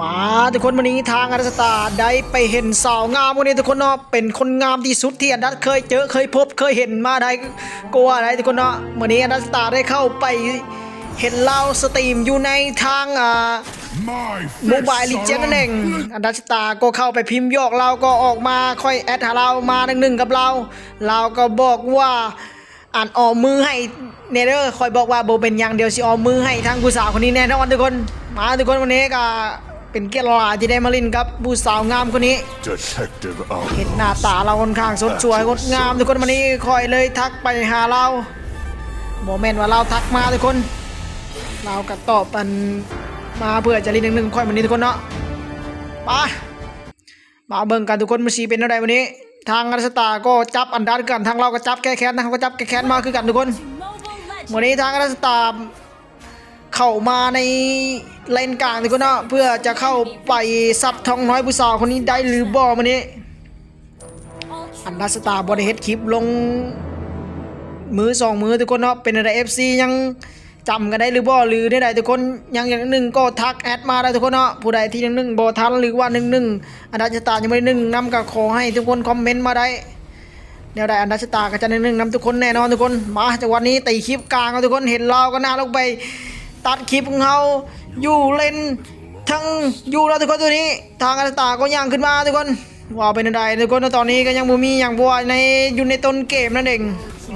มาทุกคนวันนี้ทางอาราสตาได้ไปเห็นสาวงามวันนี้ทุกคนเนาะเป็นคนงามที่สุดที่อันดับเคยเจอเคยพบเคยเห็นมาได้กลัวอะไรทุกคนเนาะวันนี้อาราสตาได้เข้าไปเห็นเราสตรีมอยู่ในทางอ่าโมบายลิเจนนั่นเองอันดัชตาก็เข้าไปพิมพ์ยอกเราก็ออกมาค่อยแอดหาเรามาหนึ่งหนึ่งกับเรา เราก็บอกว่าอ่านออกมือให้เนเดอร์คอยบอกว่าโบเป็นอย่างเดียวสิออกมือให้ทางผู้สาวคนนี้แน่นอนทุกคน มาทุกคนวันนี้ก็ เป็นเกียรติหลายที่ได้มาเลินกับผู้สาวงามคนนี้ Detective เห็น Alpha. หน้าตาเราค่อนข้างสดสวยงดงามทุกคนวันนี้คอยเลยทักไปหาเราโมเมนต์ว่าเราทักมาทุกคน เราก็ตอบมันมาเพื่อจะรีนหนึ่งหนึ่งค่อยวันนี้ทุกคนเนาะไปมาเบิ่งกันทุกคนมาชีเป็นอะไรวันนี้ ทางรัสตาก็จับอันดันกันทางเราก็จับแก้แค้นทางเขาก็จับแก้แค้นมาคือกันทุกคนวันนี้ทางรัสตา เข้ามาในเลนกลางทุกคนเนาะเพื่อจะเข้าไปซัดทองน้อยผู้สาวคนนี้ได้หรือบ่วันนี้อันดัสตาบริเฮดคลิปลง มือสองมือทุกคนเนาะเป็นอะไรเอฟซียังจำกันได้หรือบ่หรือได้ใดทุกคนยังอย่างหนึ่งก็ทักแอดมาได้ทุกคนเนาะผู้ใดที่หนึ่งหนึ่งบ่ทันหรือว่าหนึ่งหนึ่งอันดัชตายังไม่ได้หนึ่งนำก็ขอให้ทุกคนคอมเมนต์มาได้เดี๋ยวได้อันดัชตาก็จะหนึ่งนึงนำทุกคนแน่นอนทุกคนมาจังหวันนี้ตีคลิปกลางเอาทุกคนเห็นเราก็น่าลงไป ตัดคลิปของเราอยู่เล่นทั้งอยู่แล้วทุกคนตัวนี้ ทางอันดัชตาก็ย่างขึ้นมาทุกคนว่าเป็นอะไรทุกคนตอนนี้ก็ยังบ่มีอย่างบัวในอยู่ในต้นเกมนั่นเอง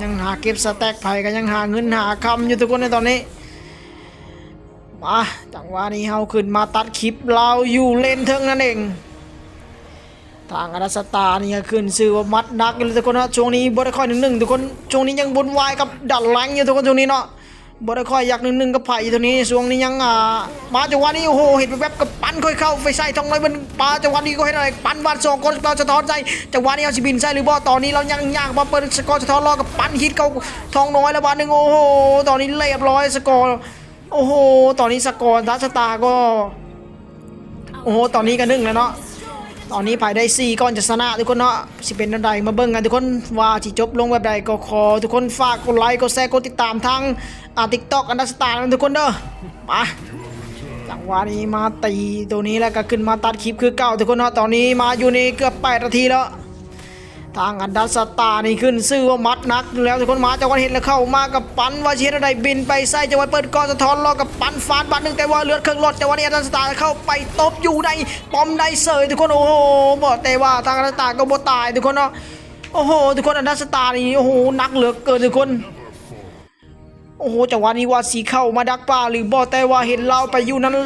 ยังหาเก็บสแต็กไผ่ก็ยังหาเงินหาคำอยู่ทุกคนในตอนนี้มาจังหวะนี้เฮาขึ้นมาตัดคลิปเราอยู่เลนเทิงนั่นเองทางอาราสตานี่ก็ขึ้นชื่อว่ามัดนักเลยทุกคนนะช่วงนี้บ่ได้ค่อยหนึ่งหนึ่งทุกคนช่วงนี้ยังบุนวายกับดันแรงอยู่ทุกคนช่วงนี้เนาะ บ่ได้ค่อยอยากหนึ่งหนึ่งกับไผ่ตรงนี้ช่วงนี้ยังอ่ามาจังหวะนี้โอ้โหเห็นแวบๆกับปั้นค่อยเข้าไปใส่ทองน้อยมันปลาจังหวะนี้ก็เห็นอะไรปั้นวันสองคนเราจะถอนใจจังหวะนี้เอาสิบินใส่หรือบ่ตอนนี้เรายังยางมาเปิดสกอร์จะถอนรอกับปั้นฮิตเข้าทองน้อยแล้ววันหนึ่งโอ้โหตอนนี้เรียบร้อยสกอร์โอ้โหตอนนี้สกอร์ทัชตาก็โอ้โหตอนนี้ก็นึ่งแล้วเนาะตอนนี้ภายได้4ก่อนจะชนะทุกคนเนาะสิเป็นอันใดมาเบิ่งกันทุกคนว่าสิจบลงแบบใดก็ขอทุกคนฝากกดไลค์กดแชร์กดติดตามทาง อ่า TikTok อันดับสตาร์ทุกคนเด้อมาจังหวะนี้มาตีตัวนี้แล้วก็ขึ้นมาตัดคลิปคือเก่าทุกคนเนาะตอนนี้มาอยู่ในเกือบ8นาทีแล้วทางอันดับสตาร์นี่ขึ้นซื่อว่ามัดนัก แล้วทุกคนมาจังหวัดเห็นแล้วเข้ามากับปันว่าเชียร์อะไรบินไปใส่จังหวัดเปิดกอสะท้อนรอกับปันฟาดบัตรหนึ่งแต่ว่าเลือดเครื่องรถจังหวัดนี้อันดับสตาร์เข้าไปตบอยู่ในปอมได้เสยทุกคนโอ้โหบอกแต่ว่าทางอันดับสตาร์ก็บ่ตายทุกคนเนาะโอ้โหทุกคนอันดับสตาร์นี่โอ้โหนักเหลือเกินทุกคน โอ้โหจังหวะนี้ว่าสีเข้ามาดักป่าหรือบ่แต่ว่าเห็นเราไปอยู่นั้น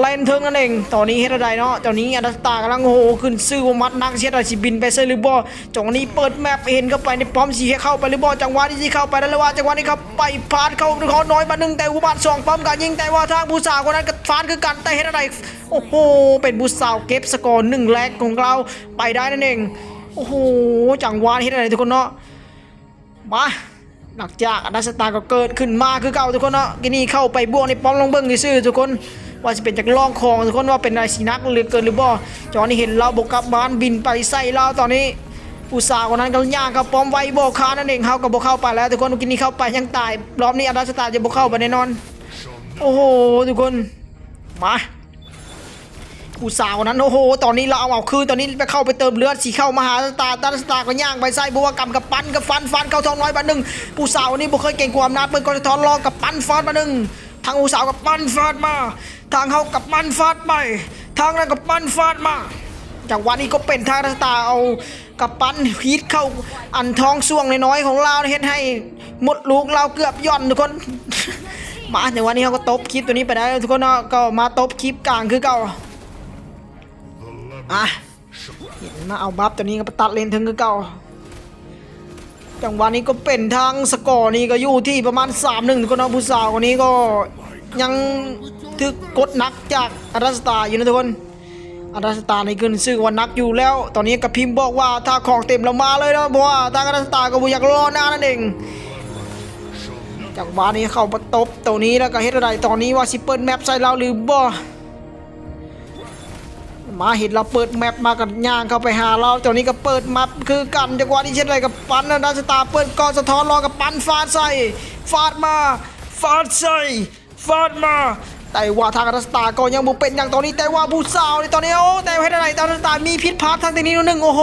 เลนเทิงนั่นเอง ตอนนี้เฮ็ดอะไรเนาะตอนนี้อันดัสตากำลังโอ้โหขึ้นซื้อว่ามัดนักเชียดอะไรสิบินไปเซหรือบ่จังหวะนี้เปิดแมปเห็นเข้าไปในป้อมสีเข้าไปหรือบ่จังหวะนี้สิเข้าไปแล้วหรือว่าจังหวะนี้ครับไปพาดเข้าเขาน้อยมาหนึ่งแต่อุบาทสองป้อมกันยิงแต่ว่าทางผู้สาวคนนั้นก็ฟาดคือกันแต่เฮ็ดอะไรโอ้โหเป็นผู้สาวเก็บสกอร์หนึ่งแรกของเราไปได้นั่นเองโอ้โหจังหวะนี้เฮ็ดอะไรทุกคนเนาะมา หลังจากอนัสตาก็เกิดขึ้นมาคือเก่าทุกคนเนาะกินี่เข้าไปบวกในป้อมลงเบิ้งซื่อทุกคนว่าจะเป็นจากล่องคองทุกคนว่าเป็นอะไรสีนักเหลือเกินหรือบ่จอนี้เห็นเราบกกลับบ้านบินไปใส่เราตอนนี้ผู้สาวคนนั้นกำลังย่างเข้าป้อมไว้โบคานั่นเองเขาก็บกเข้าไปแล้วทุกคนกินี่เข้าไปยังตายรอบนี้อนัสตาจะบกเข้าไปแน่นอน โอ้โหทุกคนมา ผู้สาวคนนั้นโอ้โห ตอนนี้เราเอาเอาคืนตอนนี้ไปเข้าไปเติมเลือดสีเข้ามาหาตาตันสตาร์ก็ย่างไปใส่บัวกำกับปั้นกับฟันฟันเข้าทองน้อยบันหนึ่งผู้สาวนี้บุเคยเก่งกว่าอำนาจเปิดกรทอนรอกับปั้นฟาดมาหนึ่งทางผู้สาวกับปั้นฟาดมา ทางเขากับปั้นฟาดไปทางนั้นกับปั้นฟาดมาจากวันนี้ก็เป็นทางสตาเอากับปั้นฮีทเข้าอันท้องส่วงน้อยของเราเฮ็ดให้หมดลูกเราเกือบย่อนทุกคนมาในวันนี้เขาก็ตบคลิปตัวนี้ไปได้ทุกคนก็มาตบคลิปกลางคือเก่า อะเห็นมาเอาบัฟตัวนี้ก็ปตัดเลนถึงคือเก่า จังหวะนี้ก็เป็นทางสกอร์นี่ก็อยู่ที่ประมาณ3ามหนึ่งกคนนะผู้สาวคนนี้ก็ยังถึกกดนักจากอาราสตาอยู่นะทุกคนอาราสตาในขึ้นซึ่งว่านักอยู่แล้ว ตอนนี้กับพิมพ์บอกว่าถ้าของเต็มเรามาเลยนะเพราะว่าทางอาราสตาก็บ่อยากรอหน้านั่นเองจากบ้านนี้เข้าประตบตัวนี้แล้วก็เฮ็ดอะไรตอนนี้ว่าสิเปิดแมปใส่เราหรือบ่ มาเห็นเราเปิดแมปมากับย่างเข้าไปหาเราตอนนี้ก็เปิดแมปคือกันจังหวะที่เช่นไรกับปันนะดัชตาเปิดกอสะท้อนรอกับปันฟาดใส่ฟาดมาฟาดใส่ฟาดมาแต่ว่าทางรัสตาก็ยังบ่เป็นอย่างตอนนี้แต่ว่าผู้สาวในตอนนี้โอ้แต่ให้ได้ตอนรัสตามีพิษพาร์ทางทีนี้หนึ่งโอ้โห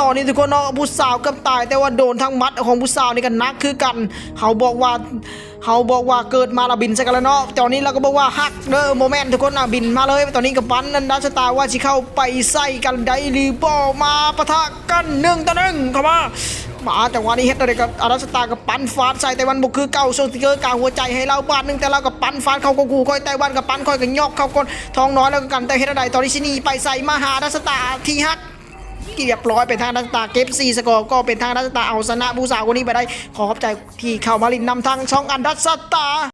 ตอนนี้ทุกคนเนาะผู้สาวกับตาย แต่ว่าโดนทั้งมัดของผู้สาวนี่กันนักคือกันเขาบอกว่า เขาบอกว่าเกิดมาและบินส่กันแล้วเนาะตอนนี้เราก็บอกว่าฮักเด้อโมเมนต์ทุกคนนะบินมาเลย ตอนนี้กับปันนันดัสตาว่าสิเข้าไปใส่กันได้หรือบ่มาปะทะกันหนึ่งต่อหนึ่งเข้ามามาจังหวะนี้เฮ็ดอะไรกับอารัสตากับปันฟาดใส่แต่วันบุกคือเก่าโซติเกอร์กาหัวใจให้เราบาทหนึงแต่เรากับปันฟาดเขาก็กูคอยแต่วันกับปันคอยกับยอกเขาคนทองน้อยแล้วก็กันแต่เฮ็ดอะไรตอนนี้ชินีไปใส่มาหาอารัสตาที่ฮัก เกียบร้อยเป็นทางนักตาเก็บซีสกอร์ก็เป็นทางนักตาเอาชนะผู้สาวคนนี้ไปได้ ขอขอบใจที่เข้ามาลินนำทางช่องอันดัสตา